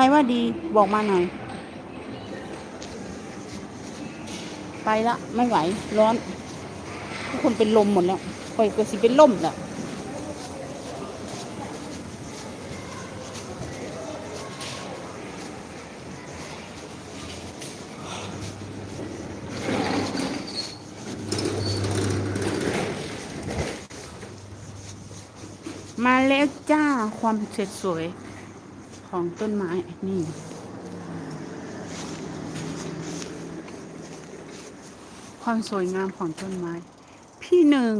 รว่าดีบอกมาหน่อย ไปละไม่ไหว ร้อน ทุกคนเป็นลมหมดแล้วคอยก็สิเป็นลมแล้วมาแล้วจ้าความเสร็จสวย ของต้นไม้นี่ความสวยงามของต้นไม้ พี่หนึ่ง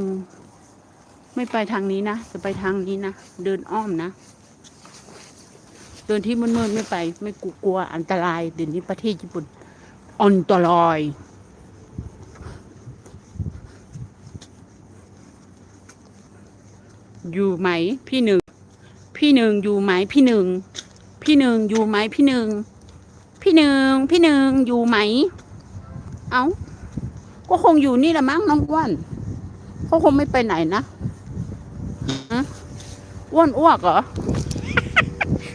ไม่ไปทางนี้นะ จะไปทางนี้นะ เดินอ้อมนะ เดินที่มืดๆไม่ไป ไม่กลัวอันตราย เดี๋ยวนี้ประเทศญี่ปุ่นอันตรายอยู่ไหมพี่หนึ่ง พี่หนึ่งอยู่ไหมพี่หนึ่ง พี่หนึ่งอยู่ไหมพี่หนึ่งพี่หนึ่งพี่หนึ่งอยู่ไหม เอา้าก็คงอยู่นี่แหละมั้งน้องอ้วนเขาคงไม่ไปไหนนะฮะอ้วนอ้วกเหรอ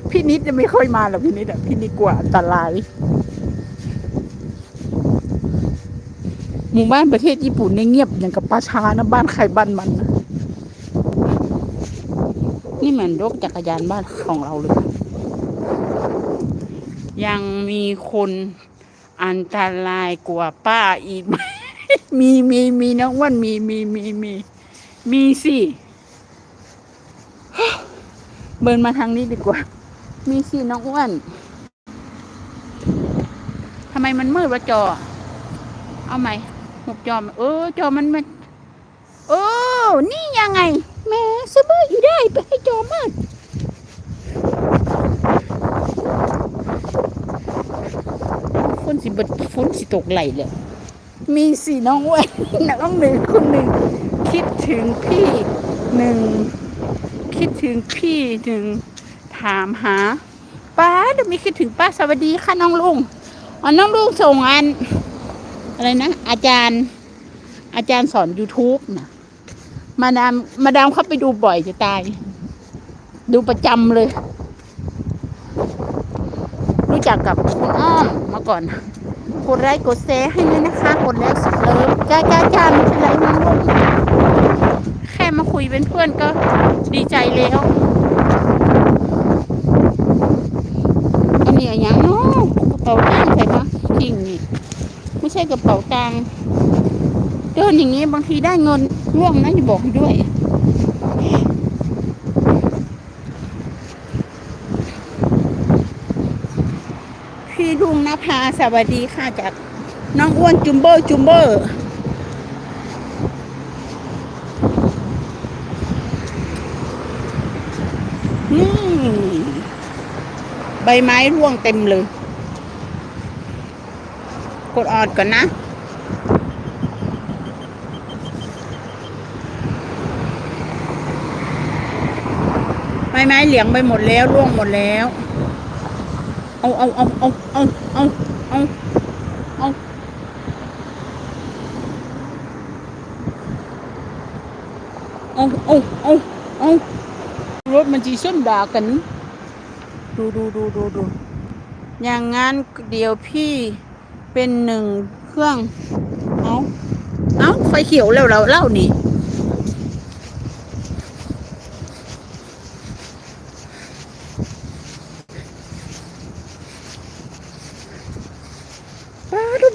พี่นิดจะไม่ค่อยมาหรอกพี่นิดอะพี่นิดกลัวอันตรายหมู่บ้านประเทศญี่ปุ่นเนี่ยเงียบอย่างกับป่าช้านะบ้านใครบ้านมันนะนี่เหมือนรถจักรยานบ้านของเราเลย ยังมีคนอันตรายกว่าป้าอีกไหมมีมีมีน้องอ้วันมีมีมีมีมีสิเบินมาทางนี้ดีกว่า มีสิน้องอ้วนทำไมมันมืดวะจอ เอาไหมหกจอมเออ จอมันมัน โอ้ นี่ยังไงแม่สบายอยู่ได้ไปให้จอมืด ฝนสิบดฝนสิตกไหลเลยมีสี่น้องอ้วนน้องหนึ่งคนหนึ่งคิดถึงพี่หนึ่งคิดถึงพี่หนึ่งถามหาป้าเดี๋ยวมีคิดถึงป้าสวัสดีค่ะน้องลุงอ๋อน้องลุงส่งอัน อะไรนะ อาจารย์ อาจารย์สอน YouTube นะมาดามมาดามเข้าไปดูบ่อยจะตาย ดูประจำเลย จักกับคุณอ้อมมาก่อน กดไลค์กดแชร์ให้ด้วยนะคะ กดแล้วสุดเลิฟจ้าจ้าจ้าไม่เป็นไรน้องลุงแค่มาคุยเป็นเพื่อนก็ดีใจแล้วอันนี้อย่างเนาะกระเป๋าตังค์ใช่ปะจริงนี่ไม่ใช่กระเป๋าตังค์เดินอย่างนี้บางทีได้เงินร่วมนะจะบอกด้วย พี่ลุงนภาสวัสดีค่ะจากน้องอ้วนจุมเบอร์จุมเบอร์นี่ใบไม้ร่วงเต็มเลย กดออดก่อนนะใบไม้เหลียงไปหมดแล้วร่วงหมดแล้ว เอาเอาเอาเอาเอาเอาเอาเอาเอาเอาเอาเอารถมันจีส้นด่ากัน ดูดูดูดูดูอย่างงั้นเดี๋ยวพี่เป็นหนึ่งเครื่อง เอาเอาไฟเขียวแล้วเราเล่านี่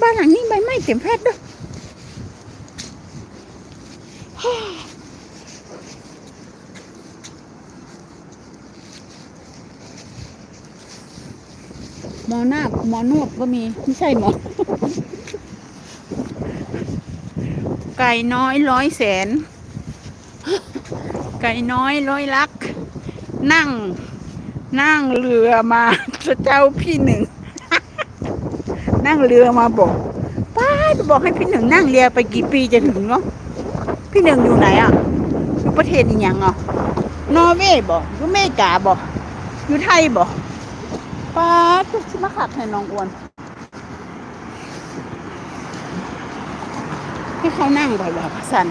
ป้าดูบ้านหลังนี้ใบไม้เต็มแพทย์ด้วยหมอหน้าหมอนวดก็มี ไม่ใช่หมอ ไก่น้อยร้อยแสน ไก่น้อยร้อยลัก นั่ง นั่งเรือมาเจ้าพี่หนึ่ง นั่งเรือมาบอกป้าจะบอกให้พี่หนึ่งนั่งเรือไปกี่ปีจะถึงเนาะพี่หนึ่งอยู่ไหนอะอยู่ประเทศอีหยังอะนอร์เวย์บอกอยู่เมกาบอกอยู่ไทยบอกป้าจะชิมาขับให้น้องอ้วนให้เขานั่งบ่อยๆพัสัน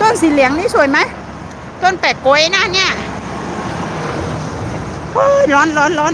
ต้นสีเหลืองนี่สวยไหมต้นแปะกล้วยนะเนี่ยโอ้ยร้อนร้อนร้อน